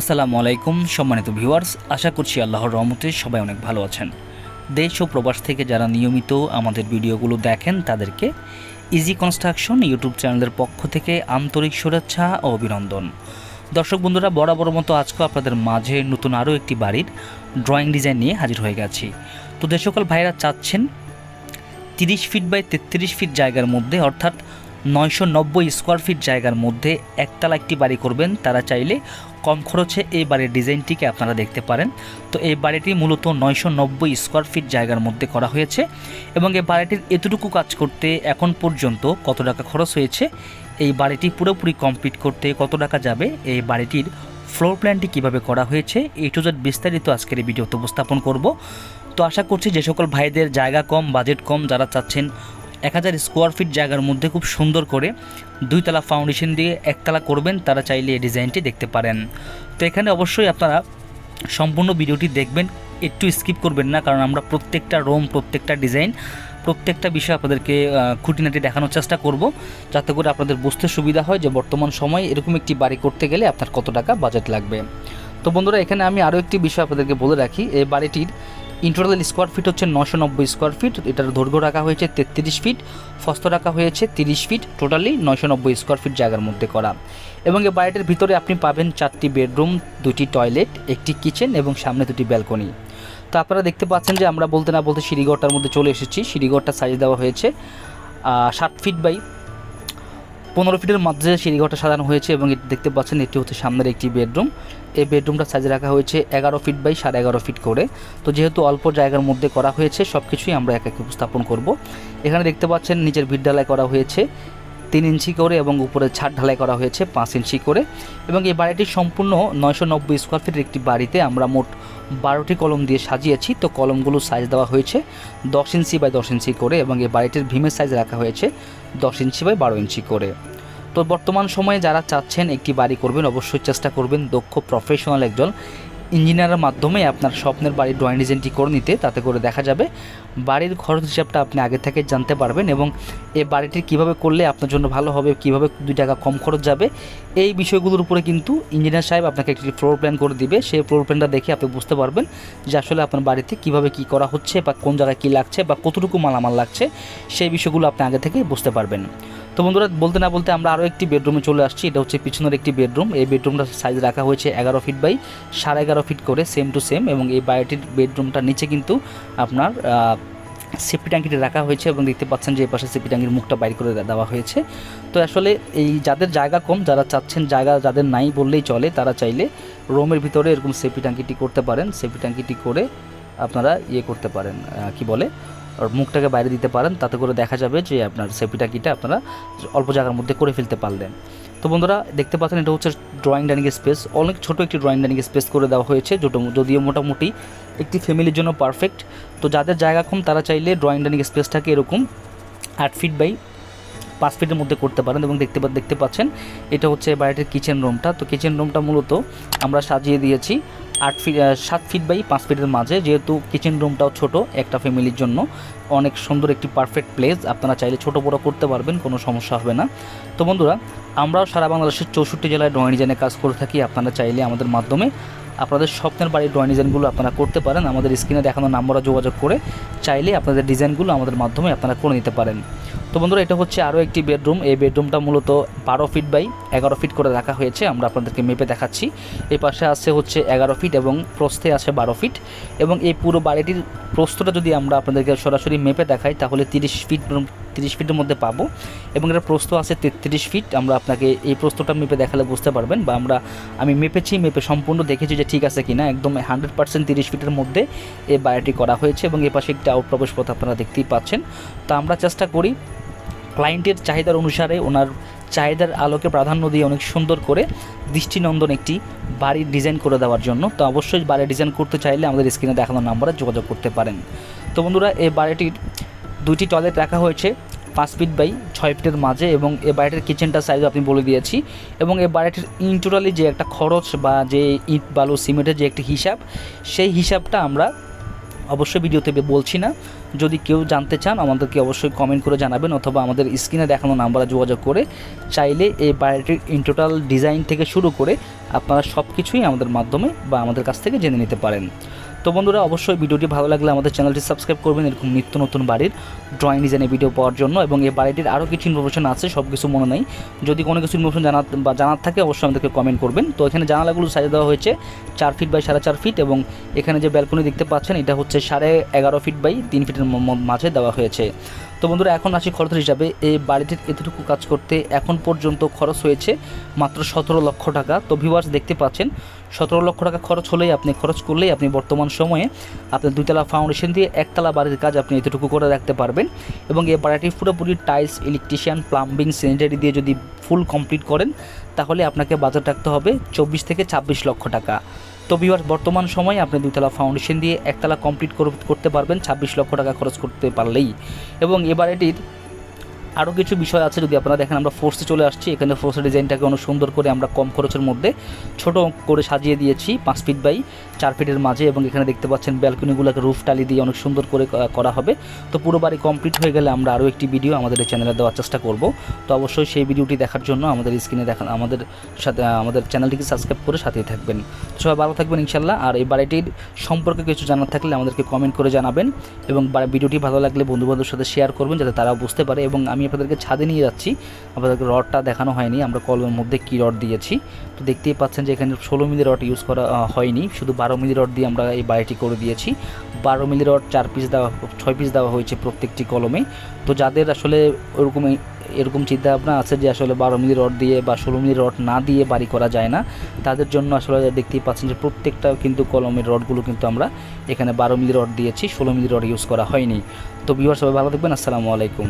আসসালামু আলাইকুম, সম্মানিত ভিউয়ার্স, আশা করছি আল্লাহর রহমতে সবাই অনেক ভালো আছেন। দেশ ও প্রবাস থেকে যারা নিয়মিত আমাদের ভিডিওগুলো দেখেন, তাদেরকে ইজি কনস্ট্রাকশন ইউটিউব চ্যানেলের পক্ষ থেকে আন্তরিক শুভেচ্ছা ও অভিনন্দন। দর্শক বন্ধুরা, বরাবর মতো আজকেও আপনাদের মাঝে নতুন আরও একটি বাড়ির ড্রয়িং ডিজাইন নিয়ে হাজির হয়ে গেছি। তো যে সকল ভাইরা চাচ্ছেন তিরিশ ফিট বাই তেত্রিশ ফিট জায়গার মধ্যে, অর্থাৎ নয়শো নব্বই স্কোয়ার ফিট জায়গার মধ্যে একতলা একটি বাড়ি করবেন। তারা চাইলে কম খরচে এই বাড়ির ডিজাইনটিকে আপনারা দেখতে পারেন। তো এই বাড়িটি মূলত নয়শো নব্বই স্কোয়ার ফিট জায়গার মধ্যে করা হয়েছে এবং এই বাড়িটির এতটুকু কাজ করতে এখন পর্যন্ত কত টাকা খরচ হয়েছে? এই বাড়িটি পুরোপুরি কমপ্লিট করতে কত টাকা যাবে? এই বাড়িটির ফ্লোর প্ল্যানটি কীভাবে করা হয়েছে? এই টু জেড বিস্তারিত আজকের এই ভিডিওতে উপস্থাপন করব। তো আশা করছি যে সকল ভাইদের জায়গা কম বাজেট কম, যারা চাচ্ছেন এক হাজার স্কোয়ার ফিট জায়গার মধ্যে খুব সুন্দর করে দুইতলা ফাউন্ডেশন দিয়ে একতলা করবেন, তারা চাইলে এই ডিজাইনটি দেখতে পারেন। তো এখানে অবশ্যই আপনারা সম্পূর্ণ ভিডিওটি দেখবেন, একটু স্কিপ করবেন না, কারণ আমরা প্রত্যেকটা রোম, প্রত্যেকটা ডিজাইন, প্রত্যেকটা বিষয় আপনাদেরকে খুঁটিনাটি দেখানোর চেষ্টা করব, যাতে করে আপনাদের বুঝতে সুবিধা হয় যে বর্তমান সময়ে এরকম একটি বাড়ি করতে গেলে আপনার কত টাকা বাজেট লাগবে। তো বন্ধুরা, এখানে আমি আরও একটি বিষয় আপনাদেরকে বলে রাখি, এই বাড়িটির ইন্টারনাল স্কোয়ার ফিট হচ্ছে নশো নব্বই স্কোয়ার ফিট এটার দৈর্ঘ্য রাখা হয়েছে তেত্রিশ ফিট ফস্ত রাখা হয়েছে তিরিশ ফিট টোটালি নশো নব্বই স্কোয়ার ফিট জায়গার মধ্যে করা। এবং এই বাড়িটির ভিতরে আপনি পাবেন চারটি বেডরুম দুটি টয়লেট একটি কিচেন এবং সামনে দুটি ব্যালকনি তো আপনারা দেখতে পাচ্ছেন যে আমরা বলতে না বলতে সিঁড়িঘরটার মধ্যে চলে এসেছি। সিঁড়িঘরটা সাইজ দেওয়া হয়েছে সাত ফিট বাই পনেরো ফিটের মধ্যে সিঁড়িঘরটা সাজানো হয়েছে এবং এটি দেখতে পাচ্ছেন এটি হচ্ছে সামনের একটি বেডরুম। এই বেডরুমটা সাইজ রাখা হয়েছে এগারো ফিট বাই সাড়ে এগারো ফিট করে। তো যেহেতু অল্প জায়গার মধ্যে করা হয়েছে সব কিছুই আমরা এক এক উপস্থাপন করব। এখানে দেখতে পাচ্ছেন নিচের ভিট ঢালাই করা হয়েছে, তিন ইঞ্চি করে এবং উপরে ছাদ ঢালাই করা হয়েছে পাঁচ ইঞ্চি করে। এবং এই বাড়িটি সম্পূর্ণ নয়শো নব্বই স্কোয়ার ফিটের একটি বাড়িতে আমরা মোট বারোটি কলম দিয়ে সাজিয়েছি। তো কলমগুলো সাইজ দেওয়া হয়েছে দশ ইঞ্চি বাই দশ ইঞ্চি করে এবং এই বাড়িটির ভীমের সাইজ রাখা হয়েছে দশ ইঞ্চি বাই বারো ইঞ্চি করে। তো বর্তমান সময়ে যারা চাচ্ছেন একটি বাড়ি করবেন, অবশ্যই চেষ্টা করবেন দক্ষ প্রফেশনাল একজন ইঞ্জিনিয়ারের মাধ্যমে আপনার স্বপ্নের বাড়ির ড্রয়িং ডিজাইনটি করে নিতে। তাতে করে দেখা যাবে বাড়ির খরচ হিসাবটা আপনি আগে থেকে জানতে পারবেন এবং এই বাড়িটি কীভাবে করলে আপনার জন্য ভালো হবে, কীভাবে দুই টাকা কম খরচ যাবে। এই বিষয়গুলোর উপরে কিন্তু ইঞ্জিনিয়ার সাহেব আপনাকে একটি ফ্লোর প্ল্যান করে দিবে। সেই ফ্লোর প্ল্যানটা দেখে আপনি বুঝতে পারবেন যে আসলে আপনার বাড়িতে কীভাবে কি করা হচ্ছে বা কোন জায়গায় কী লাগছে বা কতটুকু মালামাল লাগছে, সেই বিষয়গুলো আপনি আগে থেকেই বুঝতে পারবেন। তো বন্ধুরা, বলতে না বলতে আমরা আরও একটি বেডরুমে চলে আসছি। এটা হচ্ছে পিছনের একটি বেডরুম এই বেডরুমটা সাইজ রাখা হয়েছে এগারো ফিট বাই সাড়ে এগারো ফিট করে সেম টু সেম এবং এই বাড়িটির বেডরুমটার নিচে কিন্তু আপনার সেফটি ট্যাঙ্কিটি রাখা হয়েছে এবং দেখতে পাচ্ছেন যে এই পাশে সেফটি ট্যাঙ্কির মুখটা বাইর করে দেওয়া হয়েছে। তো আসলে এই যাদের জায়গা কম, যারা চাচ্ছেন জায়গা যাদের নাই বললেই চলে, তারা চাইলে রোমের ভিতরে এরকম সেফটি ট্যাঙ্কিটি করতে পারেন। সেফটি ট্যাঙ্কিটি করে আপনারা ইয়ে করতে পারেন কি বলে? মুখটাকে বাইরে দিতে পারেন, তাতে করে দেখা যাবে যে আপনার সেফটি ট্যাঙ্কিটা আপনারা অল্প জায়গার মধ্যে করে ফেলতে পারলেন। তো বন্ধুরা, দেখতে পাচ্ছেন এটা হচ্ছে ড্রয়িং ডাইনিং স্পেস অনেক ছোট একটি ড্রয়িং ডাইনিং স্পেস করে দেওয়া হয়েছে যদিও মোটামুটি একটি ফ্যামিলির জন্য পারফেক্ট তো যাদের জায়গা কম, তারা চাইলে ড্রয়িং ডাইনিং স্পেসটাকে এরকম আট ফিট বাই পাঁচ ফিটের মধ্যে করতে পারেন। এবং দেখতে দেখতে পাচ্ছেন, এটা হচ্ছে বাড়িটির কিচেন রুমটা তো কিচেন রুমটা মূলত আমরা সাজিয়ে দিয়েছি। আট ফিট সাত ফিট বাই পাঁচ ফিটের মাঝে, যেহেতু কিচেন রুমটাও ছোট একটা ফ্যামিলির জন্য। অনেক সুন্দর একটি পারফেক্ট প্লেস আপনারা চাইলে ছোট বড় করতে পারবেন, কোনো সমস্যা হবে না। তো বন্ধুরা, আমরাও সারা বাংলাদেশের চৌষট্টি জেলায় ড্রয়িং ডিজাইনে কাজ করে থাকি, আপনারা চাইলে আমাদের মাধ্যমে আপনাদের স্বপ্নের বাড়ির ড্রয়িং ডিজাইনগুলো আপনারা করতে পারেন। আমাদের স্ক্রিনে দেখানো নাম্বারে যোগাযোগ করে চাইলে আপনাদের ডিজাইনগুলো আমাদের মাধ্যমে আপনারা করে নিতে পারেন। তো বন্ধুরা, এটা হচ্ছে আরও একটি বেডরুম এই বেডরুমটা মূলত বারো ফিট বাই এগারো ফিট করে রাখা হয়েছে। আমরা আপনাদেরকে মেপে দেখাচ্ছি। এই পাশে আছে হচ্ছে এগারো ফিট এবং প্রস্থে আছে বারো ফিট এবং এই পুরো বাড়িটির প্রস্থটা যদি আমরা আপনাদেরকে সরাসরি মেপে দেখাই, তাহলে তিরিশ ফিট তিরিশ ফিটের মধ্যে পাবো এবং এটার প্রস্ত আছে তেত্রিশ ফিট। আমরা আপনাকে এই প্রস্তটা মেপে দেখালে বুঝতে পারবেন বা আমরা, আমি মেপেছি, মেপে সম্পূর্ণ দেখেছি যে ঠিক আছে কিনা। একদম হান্ড্রেড পার্সেন্ট তিরিশ ফিটের মধ্যে এই বাড়িটি করা হয়েছে এবং এ পাশে একটি আউট প্রবেশ পথ আপনারা দেখতেই পাচ্ছেন। তো আমরা চেষ্টা করি ক্লায়েন্টের চাহিদার অনুসারে ওনার চাহিদার আলোকে প্রাধান্য দিয়ে অনেক সুন্দর করে দৃষ্টিনন্দন একটি বাড়ির ডিজাইন করে দেওয়ার জন্য। তো অবশ্যই বাড়ির ডিজাইন করতে চাইলে আমাদের স্ক্রিনে দেখানো নাম্বারে যোগাযোগ করতে পারেন। তো বন্ধুরা, এই বাড়িটির দুটি টয়লেট রাখা হয়েছে। পাঁচ ফিট বাই ছয় ফিটের মাঝে এবং এ বাড়িটির কিচেনটা সাইজ আপনি বলে দিয়েছি এবং এ বাড়িটির ইন টোটালি যে একটা খরচ বা যে ইট, বালু, সিমেন্টের যে একটি হিসাব, সেই হিসাবটা আমরা অবশ্যই ভিডিওতে বলছি না। যদি কেউ জানতে চান, আমাদেরকে অবশ্যই কমেন্ট করে জানাবেন অথবা আমাদের স্ক্রিনে দেখানো নাম্বারে যোগাযোগ করে চাইলে এই বাড়িটির ইন টোটাল ডিজাইন থেকে শুরু করে আপনারা সব কিছুই আমাদের মাধ্যমে বা আমাদের কাছ থেকে জেনে নিতে পারেন। তো বন্ধুরা, অবশ্যই ভিডিওটি ভালো লাগলে আমাদের চ্যানেলটি সাবস্ক্রাইব করবেন। এরকম নিত্য নতুন বাড়ির ড্রয়িং ডিজাইনের ভিডিও পাওয়ার জন্য এবং এই বাড়িটির আরও কিছু ইনফরমেশন আছে সব কিছু মনে নেই। যদি কোনো কিছু ইনফরমেশন জানা বা জানার থাকে, অবশ্যই আমাদেরকে কমেন্ট করবেন। তো এখানে জানালাগুলো সাজিয়ে দেওয়া হয়েছে, চার ফিট বাই সাড়ে চার ফিট এবং এখানে যে ব্যালকনি দেখতে পাচ্ছেন, এটা হচ্ছে সাড়ে এগারো ফিট বাই তিন ফিটের মাঝে দেওয়া হয়েছে। তো বন্ধুরা, এখন আসি খরচ হিসাবে এই বাড়িটির এতটুকু কাজ করতে এখন পর্যন্ত খরচ হয়েছে মাত্র সতেরো লক্ষ টাকা। তো ভিউয়ার্স দেখতে পাচ্ছেন, সতেরো লক্ষ টাকা খরচ হলেই আপনি, খরচ করলেই আপনি বর্তমান সময়ে আপনি দুইতলা ফাউন্ডেশন দিয়ে একতলা বাড়ির কাজ আপনি এতটুকু করে রাখতে পারবেন এবং এই বাড়িটি পুরোপুরি টাইলস ইলেকট্রিশিয়ান প্লাম্বিং স্যানিটারি দিয়ে যদি ফুল কমপ্লিট করেন, তাহলে আপনাকে বাজার রাখতে হবে চব্বিশ থেকে ছাব্বিশ লক্ষ টাকা। তো বিভার বর্তমান সময়ে আপনি দুতলা ফাউন্ডেশন দিয়ে একতলা কমপ্লিট করতে পারবেন, ছাব্বিশ লক্ষ টাকা খরচ করতে পারলেই। এবং এবার এটির আরও কিছু বিষয় আছে যদি আপনারা দেখেন, আমরা ফোর্সে চলে আসছি। এখানে ফোর্সের ডিজাইনটাকে অনেক সুন্দর করে আমরা কম খরচের মধ্যে ছোট করে সাজিয়ে দিয়েছি, পাঁচ ফিট বাই চার ফিটের মাঝে এবং এখানে দেখতে পাচ্ছেন ব্যালকনিগুলোকে রুফ টালি দিয়ে অনেক সুন্দর করে করা হবে। তো পুরো বাড়ি কমপ্লিট হয়ে গেলে আমরা আরও একটি ভিডিও আমাদের এই চ্যানেলে দেওয়ার চেষ্টা করব। তো অবশ্যই সেই ভিডিওটি দেখার জন্য আমাদের স্ক্রিনে দেখা, আমাদের সাথে আমাদের চ্যানেলটিকে সাবস্ক্রাইব করে সাথেই থাকবেন। সবাই ভালো থাকবেন ইনশাল্লাহ আর এই বাড়িটির সম্পর্কে কিছু জানার থাকলে আমাদেরকে কমেন্ট করে জানাবেন এবং ভিডিওটি ভালো লাগলে বন্ধুবান্ধবের সাথে শেয়ার করবেন, যাতে তারা বুঝতে পারে এবং আমি আপনাদেরকে ছাদে নিয়ে যাচ্ছি। আপনাদেরকে রডটা দেখানো হয়নি, আমরা কলমের মধ্যে কী রড দিয়েছি। তো দেখতেই পাচ্ছেন যে এখানে ষোলো মিলি রড ইউজ করা হয়নি, শুধু বারো মিলি রড দিয়ে আমরা এই বাড়িটি করে দিয়েছি। বারো মিলি রড চার পিস দেওয়া, ছয় পিস দেওয়া হয়েছে প্রত্যেকটি কলমে। তো যাদের আসলে ওরকম এরকম চিন্তা ভাবনা আছে যে আসলে বারো মিলি রড দিয়ে বা ষোলো মিলি রড না দিয়ে বাড়ি করা যায় না, তাদের জন্য আসলে দেখতেই পাচ্ছেন যে প্রত্যেকটা কিন্তু কলমের রডগুলো কিন্তু আমরা এখানে বারো মিলি রড দিয়েছি, ষোলো মিলি রড ইউজ করা হয়নি। তো বিবার সবাই ভালো থাকবেন, আসসালামু আলাইকুম।